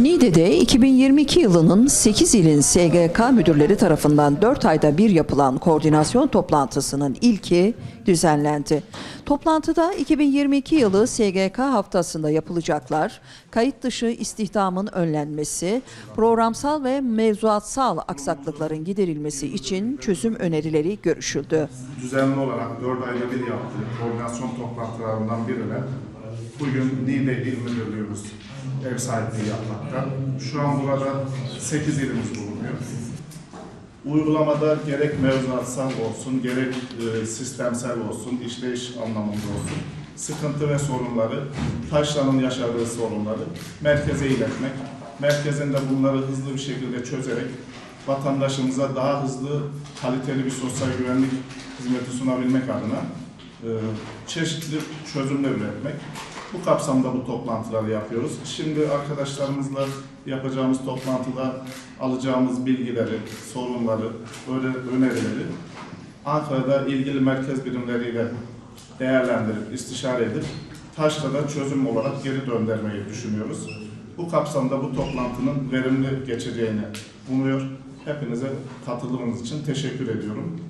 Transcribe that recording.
Niğde'de 2022 yılının 8 ilin SGK müdürleri tarafından 4 ayda bir yapılan koordinasyon toplantısının ilki düzenlendi. Toplantıda 2022 yılı SGK haftasında yapılacaklar, kayıt dışı istihdamın önlenmesi, programsal ve mevzuatsal aksaklıkların giderilmesi için çözüm önerileri görüşüldü. düzenli olarak 4 ayda bir yaptığı koordinasyon toplantılarından birine bugün Niğde İl Müdürlüğümüz ev sahipliği yapmakta. Şu an burada 8 ilimiz bulunuyor. Uygulamada gerek mevzuatsal olsun, gerek e, sistemsel olsun, işleyiş anlamında olsun, sıkıntı ve sorunları, taşranın yaşadığı sorunları merkeze iletmek, merkezinde bunları hızlı bir şekilde çözerek vatandaşımıza daha hızlı, kaliteli bir sosyal güvenlik hizmeti sunabilmek adına e, çeşitli çözümler üretmek. Bu kapsamda bu toplantıları yapıyoruz. Şimdi arkadaşlarımızla yapacağımız toplantıda alacağımız bilgileri, sorunları, önerileri Ankara'da ilgili merkez birimleriyle değerlendirip, istişare edip Taşra'da çözüm olarak geri döndürmeyi düşünüyoruz. Bu kapsamda bu toplantının verimli geçeceğini umuyor. Hepinize katılımınız için teşekkür ediyorum.